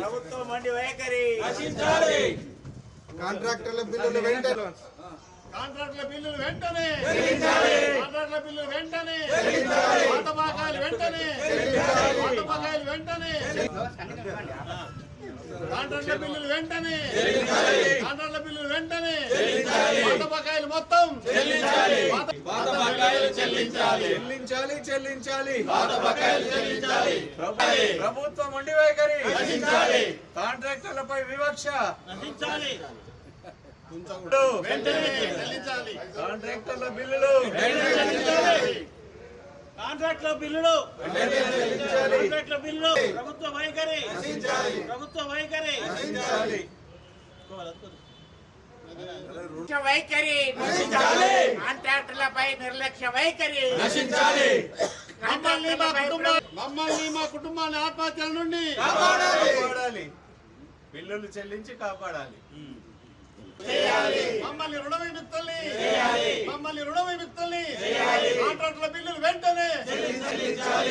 ప్రభుత్వం మండి వైఖరి కాంట్రాక్టర్ల బిల్లులు వెంటనే. కాంట్రాక్టుల బిల్లులు వెంటనే. కాంట్రాక్టుల బిల్లులు వెంటనే. పాత బకాయిలు వెంటనే. పాత బకాయిలు వెంటనే కాంట్రాక్టుల బిల్లులు వెంటనే. కాంట్రాక్టుల బిల్లులు వెంటనే. పాత బకాయిలు మొత్తం. పాత- పాత బకాయిలు చెల్లించాలి. చెల్లించాలి చెల్లించాలి. చెల్లించాలి. ప్రభుత్వం ఉండి వైఖరి. కాంట్రాక్టర్లపై వివక్ష. వెంటనే. చెల్లించాలి. కాంట్రాక్టర్ల బిల్లులు. కాంట్రాక్ట్ల బిల్లులు. కాంట్రాక్ట్ల బిల్లులు. ప్రభుత్వ వైఖరి. ప్రభుత్వ వైఖరి. వైఖరి. కాంట్రాక్టులపై నిర్లక్ష్య వైఖరి. మమ్మల్ని మా కుటుంబ మమ్మల్ని మా కుటుంబాన్ని ఆత్మహత్యల నుండి కాపాడాలి. బిల్లులు చెల్లించి కాపాడాలి. మమ్మల్ని రుణ విముక్తుల్ని మమ్మల్ని రుణ విముక్తుల్ని కాంట్రాక్టుల బిల్లులు వెంటనే. చెల్లించాలి.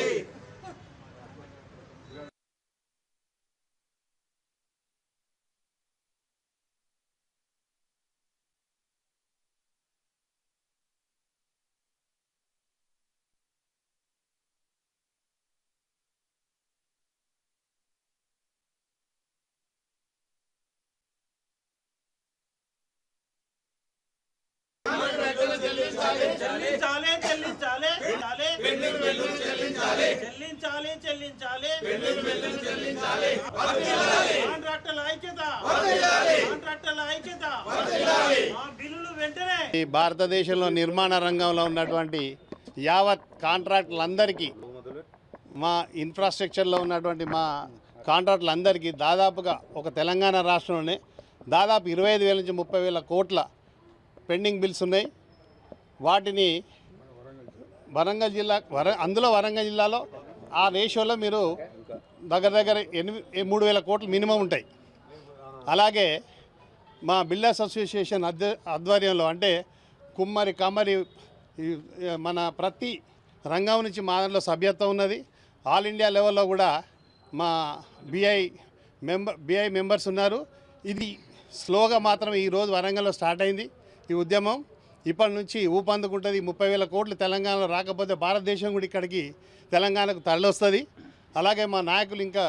చెల్లించాలి. చెల్లించాలి. చెల్లించాలి చెల్లించాలి. కాంట్రాక్టుల ఐక్యత. కాంట్రాక్టుల ఐక్యత. ఆ బిల్లులు వెంటనే. ఈ భారతదేశంలో నిర్మాణ రంగంలో ఉన్నటువంటి యావత్ కాంట్రాక్టులందరికీ మా ఇన్ఫ్రాస్ట్రక్చర్లో ఉన్నటువంటి మా కాంట్రాక్టులందరికీ దాదాపుగా ఒక తెలంగాణ రాష్ట్రంలోనే దాదాపు ఇరవై ఐదు వేల నుంచి ముప్పై వేల కోట్ల పెండింగ్ బిల్స్ ఉన్నాయి. వాటిని వరంగల్ జిల్లా వర అందులో వరంగల్ జిల్లాలో ఆ రేషియోలో మీరు దగ్గర దగ్గర ఎనిమిది మూడు వేల కోట్లు మినిమం ఉంటాయి. అలాగే మా బిల్డర్స్ అసోసియేషన్ అధ్య ఆధ్వర్యంలో అంటే కుమ్మరి కమ్మరి మన ప్రతి రంగం నుంచి మా దాంట్లో సభ్యత్వం ఉన్నది. ఆల్ ఇండియా లెవెల్లో కూడా మా బిఐ మెంబర్ బిఐ మెంబర్స్ ఉన్నారు. ఇది స్లోగా మాత్రం ఈరోజు వరంగల్లో స్టార్ట్ అయింది. ఈ ఉద్యమం ఇప్పటి నుంచి ఊపందుకుంటుంది. ముప్పై వేల కోట్లు తెలంగాణలో రాకపోతే భారతదేశం కూడా ఇక్కడికి తెలంగాణకు తరలివస్తుంది. అలాగే మా నాయకులు ఇంకా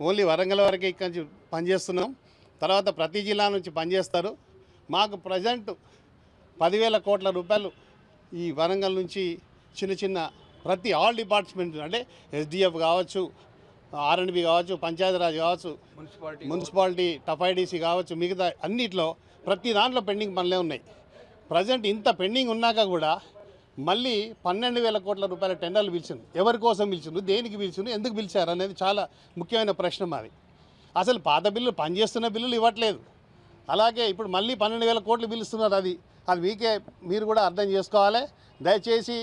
ఓన్లీ వరంగల్ వరకే ఇక్కడి నుంచి పనిచేస్తున్నాం. తర్వాత ప్రతి జిల్లా నుంచి పనిచేస్తారు. మాకు ప్రజెంట్ పదివేల కోట్ల రూపాయలు ఈ వరంగల్ నుంచి చిన్న చిన్న ప్రతి ఆల్ డిపార్ట్మెంట్ అంటే ఎస్డిఎఫ్ కావచ్చు ఆర్ఎండ్బి కావచ్చు పంచాయతీరాజ్ కావచ్చు మున్సిపాలిటీ టఫైడీసీ కావచ్చు మిగతా అన్నిట్లో ప్రతి దాంట్లో పెండింగ్ పనులే ఉన్నాయి. ప్రజెంట్ ఇంత పెండింగ్ ఉన్నాక కూడా మళ్ళీ పన్నెండు వేల కోట్ల రూపాయల టెండర్లు పిలిచింది ఎవరి కోసం పిలిచిండు దేనికి పిలిచిండు ఎందుకు పిలిచారు అనేది చాలా ముఖ్యమైన ప్రశ్న మాది. అసలు పాత బిల్లులు పనిచేస్తున్న బిల్లులు ఇవ్వట్లేదు. అలాగే ఇప్పుడు మళ్ళీ పన్నెండు వేల కోట్లు పిలుస్తున్నారు అది. అది మీకే మీరు కూడా అర్థం చేసుకోవాలి. దయచేసి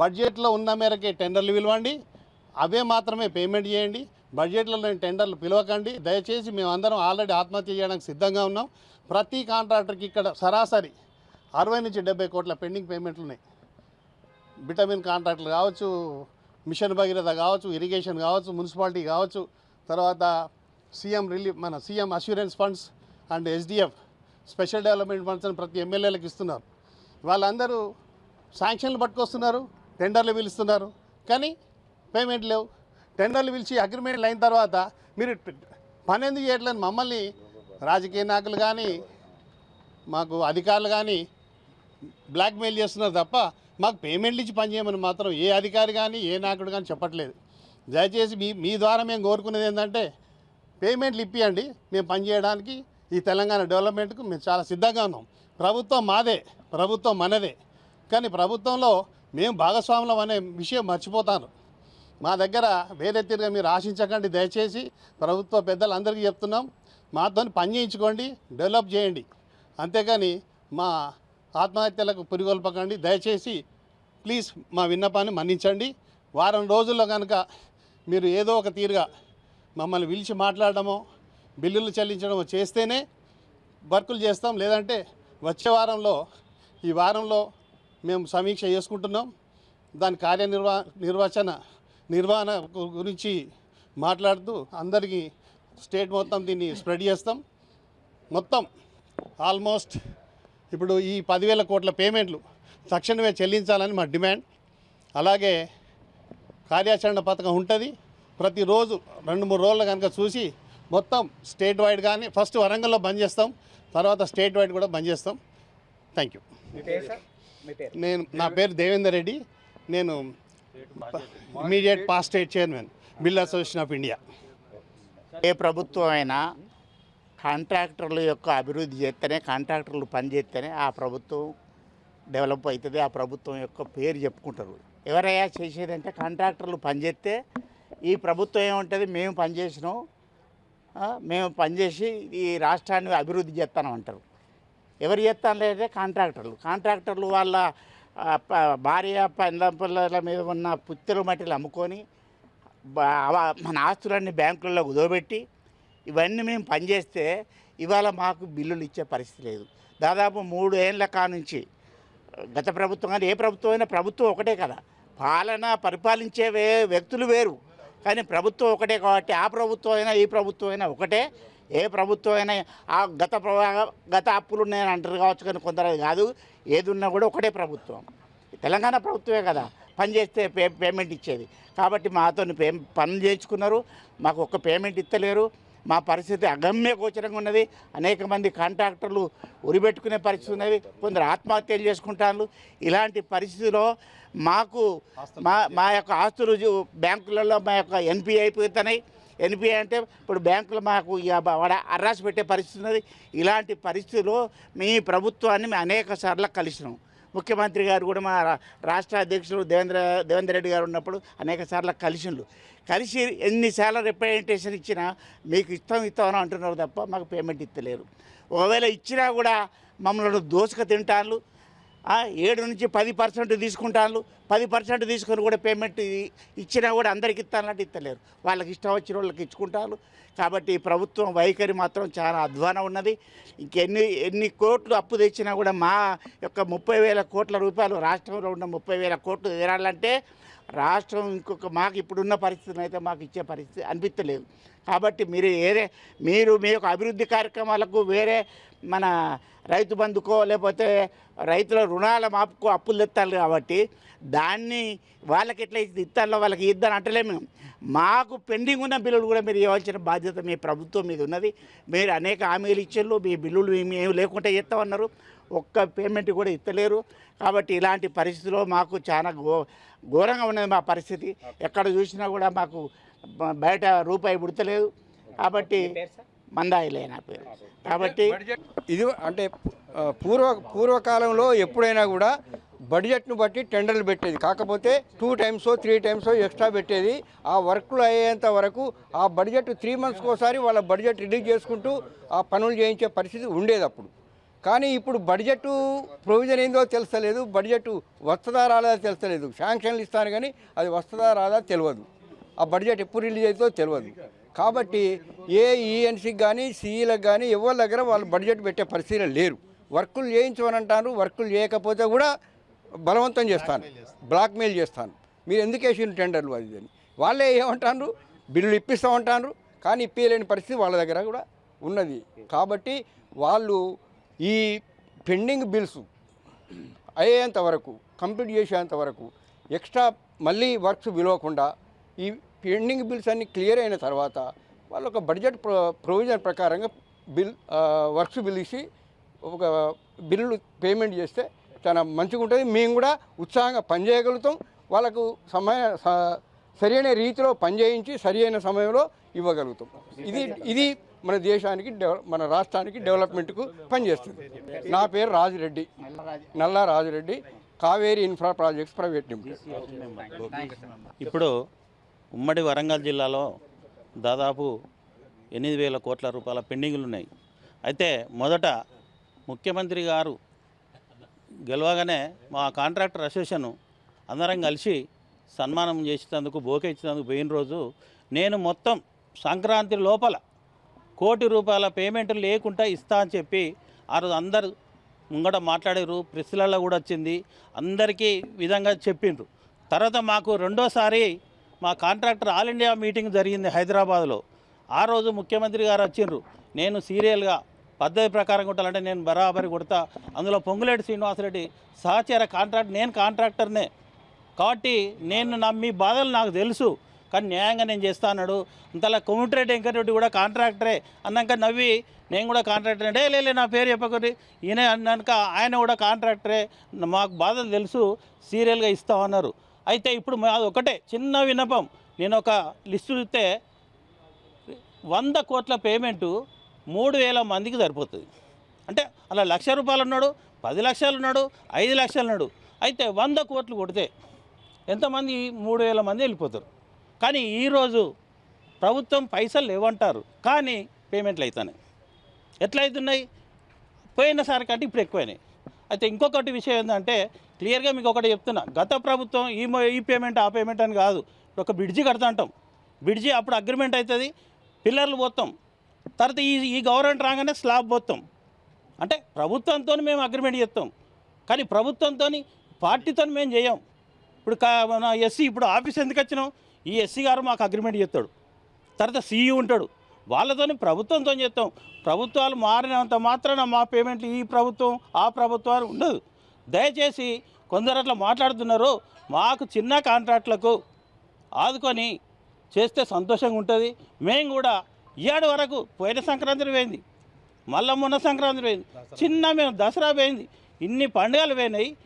బడ్జెట్లో ఉన్న మేరకే టెండర్లు పిలవండి. అవే మాత్రమే పేమెంట్ చేయండి. బడ్జెట్లో లేని టెండర్లు పిలవకండి. దయచేసి మేమందరం ఆల్రెడీ ఆత్మహత్య చేయడానికి సిద్ధంగా ఉన్నాం. ప్రతి కాంట్రాక్టర్కి ఇక్కడ సరాసరి అరవై నుంచి డెబ్బై కోట్ల పెండింగ్ పేమెంట్లు ఉన్నాయి. విటమిన్ కాంట్రాక్టులు కావచ్చు మిషన్ భగీరథ కావచ్చు ఇరిగేషన్ కావచ్చు మున్సిపాలిటీ కావచ్చు తర్వాత సీఎం రిలీఫ్ మన CM assurance funds and SDF special development funds అని ప్రతి ఎమ్మెల్యేలకు ఇస్తున్నారు. వాళ్ళందరూ శాంక్షన్లు పట్టుకొస్తున్నారు టెండర్లు పిలుస్తున్నారు. కానీ పేమెంట్ లేవు. టెండర్లు పిలిచి అగ్రిమెంట్లు అయిన తర్వాత మీరు పని ఎందుకు చేయట్లేదు. మమ్మల్ని రాజకీయ నాయకులు కానీ మాకు అధికారులు కానీ బ్లాక్మెయిల్ చేస్తున్నారు తప్ప మాకు పేమెంట్లు ఇచ్చి పనిచేయమని మాత్రం ఏ అధికారి కానీ ఏ నాయకుడు కానీ చెప్పట్లేదు. దయచేసి మీ మీ ద్వారా మేము కోరుకునేది ఏంటంటే పేమెంట్లు ఇప్పియండి మేము పనిచేయడానికి ఈ తెలంగాణ డెవలప్మెంట్కు మేము చాలా సిద్ధంగా ఉన్నాం. ప్రభుత్వం మాదే ప్రభుత్వం మనదే. కానీ ప్రభుత్వంలో మేము భాగస్వాములం అనే విషయం మర్చిపోతాను. మా దగ్గర వేరే తిరిగా మీరు ఆశించకండి దయచేసి ప్రభుత్వ పెద్దలందరికీ చెప్తున్నాం. మాతో పని చేయించుకోండి డెవలప్ చేయండి. అంతేకాని మా ఆత్మహత్యలకు పురిగొల్పకండి. దయచేసి ప్లీజ్ మా విన్నపాన్ని మన్నించండి. వారం రోజుల్లో కనుక మీరు ఏదో ఒక తీరుగా మమ్మల్ని పిలిచి మాట్లాడడమో బిల్లులు చెల్లించడమో చేస్తేనే వర్కులు చేస్తాం. లేదంటే వచ్చే వారంలో ఈ వారంలో మేము సమీక్ష చేసుకుంటున్నాం. దాని కార్యనిర్వా నిర్వచన నిర్వహణ గురించి మాట్లాడుతూ అందరికీ స్టేట్ మొత్తం దీన్ని స్ప్రెడ్ చేస్తాం. మొత్తం ఆల్మోస్ట్ ఇప్పుడు ఈ పదివేల కోట్ల పేమెంట్లు తక్షణమే చెల్లించాలని మా డిమాండ్. అలాగే కార్యాచరణ పథకం ఉంటుంది. ప్రతిరోజు రెండు మూడు రోజులు కనుక చూసి మొత్తం స్టేట్ వైడ్ కానీ ఫస్ట్ వరంగల్లో బంద్ చేస్తాం. తర్వాత స్టేట్ వైడ్ కూడా బంద్ చేస్తాం. థ్యాంక్ యూ నేను నా పేరు దేవేందర్ రెడ్డి. నేను immediate past state chairman bill association of India ఏ ప్రభుత్వం అయినా కాంట్రాక్టర్ల యొక్క అభివృద్ధి చేస్తేనే కాంట్రాక్టర్లు పనిచేస్తేనే ఆ ప్రభుత్వం డెవలప్ అవుతుంది. ఆ ప్రభుత్వం యొక్క పేరు చెప్పుకుంటారు. ఎవరయ్యా చేసేదంటే కాంట్రాక్టర్లు పనిచేస్తే ఈ ప్రభుత్వం ఏముంటుంది? మేము పనిచేసినాం మేము పనిచేసి ఈ రాష్ట్రాన్ని అభివృద్ధి చేస్తాను అంటారు. ఎవరు చేస్తానంటే కాంట్రాక్టర్లు. కాంట్రాక్టర్లు వాళ్ళ భార్య పందం పిల్లల మీద ఉన్న పుత్తెలు మట్టిలు అమ్ముకొని మన ఆస్తులన్నీ బ్యాంకులలో కుదోబెట్టి ఇవన్నీ మేము పనిచేస్తే ఇవాళ మాకు బిల్లులు ఇచ్చే పరిస్థితి లేదు. దాదాపు మూడు ఏళ్ళ కానుంచి గత ప్రభుత్వం కానీ ఏ ప్రభుత్వం అయినా ప్రభుత్వం ఒకటే కదా. పాలన పరిపాలించే వే వ్యక్తులు వేరు. కానీ ప్రభుత్వం ఒకటే కాబట్టి ఆ ప్రభుత్వం అయినా ఈ ప్రభుత్వం అయినా ఒకటే. ఏ ప్రభుత్వం అయినా ఆ గత గత అప్పులు ఉన్నాయని అంటారు కావచ్చు కానీ కొందరు అది కాదు. ఏది ఉన్నా కూడా ఒకటే ప్రభుత్వం. తెలంగాణ ప్రభుత్వమే కదా పని చేస్తే పే పేమెంట్ ఇచ్చేది. కాబట్టి మాతో పే పనులు చేయించుకున్నారు. మాకు ఒక్క పేమెంట్ ఇస్తలేరు. మా పరిస్థితి అగమ్య గోచరంగా ఉన్నది. అనేక మంది కాంట్రాక్టర్లు ఉరిపెట్టుకునే పరిస్థితి ఉన్నది. కొందరు ఆత్మహత్యలు చేసుకుంటారు ఇలాంటి పరిస్థితిలో మాకు మా మా యొక్క ఆస్తులు బ్యాంకులలో మా యొక్క ఎన్పిఐ అయిపోతున్నాయి. ఎన్పిఐ అంటే ఇప్పుడు బ్యాంకులు మాకు అర్రాసి పెట్టే పరిస్థితి ఉన్నది. ఇలాంటి పరిస్థితిలో మీ ప్రభుత్వాన్ని మేము అనేక సార్లు కలిసినాం. ముఖ్యమంత్రి గారు కూడా మా రాష్ట్ర అధ్యక్షులు దేవేంద్ర దేవేంద్ర రెడ్డి గారు ఉన్నప్పుడు అనేక సార్లు కలిసిండు కలిసి ఎన్నిసార్లు రిప్రజెంటేషన్ ఇచ్చినా మీకు ఇస్తాం ఇస్తామని అంటున్నారు తప్ప మాకు పేమెంట్ ఇస్తలేరు. ఒకవేళ ఇచ్చినా కూడా మమ్మల్ని దోసుక తింటాను ఏడు నుంచి పది పర్సెంట్ తీసుకుంటాను పది పర్సెంట్ తీసుకొని కూడా పేమెంట్ ఇచ్చినా కూడా అందరికి ఇస్తానంటే ఇస్తలేరు వాళ్ళకి ఇష్టం వచ్చిన వాళ్ళకి ఇచ్చుకుంటారు కాబట్టి ప్రభుత్వం వైఖరి మాత్రం చాలా అధ్వానం ఉన్నది. ఇంకెన్ని ఎన్ని కోట్లు అప్పు తెచ్చినా కూడా మా యొక్క ముప్పై వేల కోట్ల రూపాయలు రాష్ట్రంలో ఉన్న ముప్పై వేల కోట్లు తీరాలంటే రాష్ట్రం ఇంకొక మాకు ఇప్పుడున్న పరిస్థితిని అయితే మాకు ఇచ్చే పరిస్థితి అనిపించలేదు కాబట్టి మీరు ఏదే మీరు మీ యొక్క అభివృద్ధి కార్యక్రమాలకు వేరే మన రైతు బంధుకో లేకపోతే రైతుల రుణాల మాపుకో అప్పులు తెత్తారు కాబట్టి దాన్ని వాళ్ళకి ఎట్లా ఇస్తాలో వాళ్ళకి ఇద్దని అంటలేము మేము. మాకు పెండింగ్ ఉన్న బిల్లులు కూడా మీరు ఇవ్వాల్సిన బాధ్యత మీ ప్రభుత్వం మీద ఉన్నది. మీరు అనేక హామీలు ఇచ్చారు మీ బిల్లులు మేము లేకుండా ఇస్తామన్నారు ఒక్క పేమెంట్ కూడా ఇస్తలేరు. కాబట్టి ఇలాంటి పరిస్థితిలో మాకు చాలా ఘో ఘోరంగా ఉన్నది మా పరిస్థితి. ఎక్కడ చూసినా కూడా మాకు బయట రూపాయి పుడతలేదు. కాబట్టి మందాయిలే నా పేరు. కాబట్టి ఇది అంటే పూర్వ పూర్వకాలంలో ఎప్పుడైనా కూడా బడ్జెట్ను బట్టి టెండర్లు పెట్టేది. కాకపోతే two times three times extra పెట్టేది. ఆ వర్క్లు అయ్యేంత వరకు ఆ బడ్జెట్ త్రీ మంత్స్కి ఒకసారి వాళ్ళ బడ్జెట్ రిలీజ్ చేసుకుంటూ ఆ పనులు చేయించే పరిస్థితి ఉండేది అప్పుడు. కానీ ఇప్పుడు బడ్జెట్ ప్రొవిజన్ ఏందో తెలుస్తలేదు. బడ్జెట్ వస్తుందా రాదా తెలుస్తలేదు. శాంక్షన్లు ఇస్తాను కానీ అది వస్తుందా రాదా తెలియదు. ఆ బడ్జెట్ ఎప్పుడు రిలీజ్ అవుతుందో తెలియదు. కాబట్టి ఏ ఈఎన్సీకి కానీ సిఈలకు కానీ ఎవరి దగ్గర వాళ్ళు బడ్జెట్ పెట్టే పరిస్థితులు లేరు. వర్కులు చేయించమని అంటారు వర్కులు చేయకపోతే కూడా బలవంతం చేస్తాను. బ్లాక్మెయిల్ చేస్తాను. మీరు ఎందుకు వేసిన టెండర్లు అది అని. వాళ్ళే ఏమంటారు? బిల్లులు ఇప్పిస్తామంటారు. కానీ ఇప్పించలేని పరిస్థితి వాళ్ళ దగ్గర కూడా ఉన్నది. కాబట్టి వాళ్ళు ఈ పెండింగ్ బిల్స్ అయ్యేంత వరకు కంప్లీట్ చేసేంత వరకు ఎక్స్ట్రా మళ్ళీ వర్క్స్ విలువకుండా ఈ పెండింగ్ బిల్స్ అన్ని క్లియర్ అయిన తర్వాత వాళ్ళు ఒక బడ్జెట్ ప్రొ ప్రొవిజన్ ప్రకారంగా బిల్ వర్క్స్ పిలిచి ఒక బిల్లు పేమెంట్ చేస్తే చాలా మంచిగా ఉంటుంది. మేము కూడా ఉత్సాహంగా పనిచేయగలుగుతాం వాళ్ళకు సమయ స- సరైన రీతిలో పనిచేయించి సరి అయిన సమయంలో ఇవ్వగలుగుతాం. ఇది ఇది మన దేశానికి డెవ- మన రాష్ట్రానికి డెవలప్మెంట్కు పనిచేస్తుంది నా పేరు Raju Reddy. Nalla Raju Reddy. Kaveri infra projects private limited. ఇప్పుడు ఉమ్మడి వరంగల్ జిల్లాలో దాదాపు ఎనిమిది వేల కోట్ల రూపాయల పెండింగ్లు ఉన్నాయి. అయితే మొదట ముఖ్యమంత్రి గారు గెలవగానే మా కాంట్రాక్టర్ అసోసియేషన్ అందరం కలిసి సన్మానం చేసేందుకు బోకే ఇచ్చినందుకు పోయిన రోజు నేను మొత్తం సంక్రాంతి లోపల కోటి రూపాయల పేమెంట్ లేకుండా ఇస్తా అని చెప్పి ఆ రోజు అందరు ముంగట మాట్లాడారు. ప్రెస్లలో కూడా వచ్చింది. అందరికీ విధంగా చెప్పిండ్రు. తర్వాత మాకు రెండోసారి మా కాంట్రాక్టర్ ఆల్ ఇండియా మీటింగ్ జరిగింది హైదరాబాద్లో. ఆ రోజు ముఖ్యమంత్రి గారు వచ్చిండ్రు. నేను సీరియల్గా పద్ధతి ప్రకారం కొట్టాలంటే నేను బరాబరి కొడతా. అందులో పొంగులేటి శ్రీనివాసరెడ్డి సహచర కాంట్రాక్ట్ నేను కాంట్రాక్టర్నే. కాబట్టి నేను నా మీ బాధలు నాకు తెలుసు. కానీ న్యాయంగా నేను చేస్తా అన్నాడు. అంతలా కొమ్మిటిరెడ్డి వెంకటరెడ్డి కూడా కాంట్రాక్టరే అన్నాక నవ్వి నేను కూడా కాంట్రాక్టర్ అంటే లేలే లే, నా పేరు చెప్పకూడదు ఈయన అన్నాక ఆయన కూడా కాంట్రాక్టరే. మాకు బాధలు తెలుసు. సీరియల్గా ఇస్తామన్నారు అయితే ఇప్పుడు మాది ఒకటే చిన్న విన్నపం నేను ఒక లిస్టు చూస్తే వంద కోట్ల పేమెంటు మూడు వేల మందికి సరిపోతుంది. అంటే అలా లక్ష రూపాయలు ఉన్నాడు పది లక్షలు ఉన్నాడు ఐదు లక్షలు ఉన్నాడు. అయితే వంద కోట్లు కొడితే ఎంతమంది? మూడు వేల మంది వెళ్ళిపోతారు. కానీ ఈరోజు ప్రభుత్వం పైసలు లేవంటారు. కానీ పేమెంట్లు అవుతున్నాయి ఎట్లా అవుతున్నాయి పోయినసారి కంటే ఇప్పుడు ఎక్కువైనాయి. అయితే ఇంకొకటి విషయం ఏంటంటే క్లియర్గా మీకు ఒకటి చెప్తున్నా. గత ప్రభుత్వం ఈ ఈ పేమెంట్ ఆ పేమెంట్ అని కాదు. ఇప్పుడు ఒక బ్రిడ్జి కడతా అంటాం బ్రిడ్జి అప్పుడు అగ్రిమెంట్ అవుతుంది పిల్లర్లు పోతాం. తర్వాత ఈ ఈ గవర్నమెంట్ రాగానే స్లాబ్ పోతాం. అంటే ప్రభుత్వంతో మేము అగ్రిమెంట్ చేస్తాం. కానీ ప్రభుత్వంతో పార్టీతో మేము చేయం. ఇప్పుడు కా- మన ఎస్సీ ఇప్పుడు ఆఫీస్ ఎందుకు వచ్చినాం? ఈ ఎస్సీ గారు మాకు అగ్రిమెంట్ చేస్తాడు. తర్వాత సీఈ ఉంటాడు. వాళ్ళతోని ప్రభుత్వంతో చేస్తాం. ప్రభుత్వాలు మారినంత మాత్రాన మా పేమెంట్లు ఈ ప్రభుత్వం ఆ ప్రభుత్వం అని ఉండదు. దయచేసి కొందరు అట్లా మాట్లాడుతున్నారు. మాకు చిన్న కాంట్రాక్టులకు ఆదుకొని చేస్తే సంతోషంగా ఉంటుంది. మేము కూడా ఏడు వరకు పోయిన సంక్రాంతి పోయింది. మళ్ళా మొన్న సంక్రాంతి పోయింది. చిన్న మేము దసరా పోయింది. ఇన్ని పండుగలు పోయినాయి.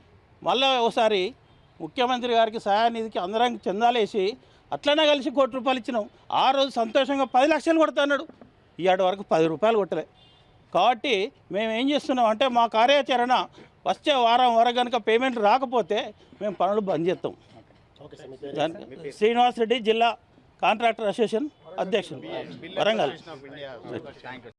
మళ్ళీ ఒకసారి ముఖ్యమంత్రి గారికి సహాయనిధికి అందరం చందాలేసి అట్లనే కలిసి కోటి రూపాయలు ఇచ్చినాం ఆ రోజు సంతోషంగా పది లక్షలు కొడుతున్నాడు ఇవాటి వరకు పది రూపాయలు కొట్టలే కాబట్టి మేము ఏం చేస్తున్నాం అంటే మా కార్యాచరణ వచ్చే వారం వరకు కనుక పేమెంట్ రాకపోతే మేము పనులు బంద్ చేస్తాం శ్రీనివాస్ రెడ్డి జిల్లా కాంట్రాక్టర్ అసోసియేషన్ అధ్యక్షులు వరంగల్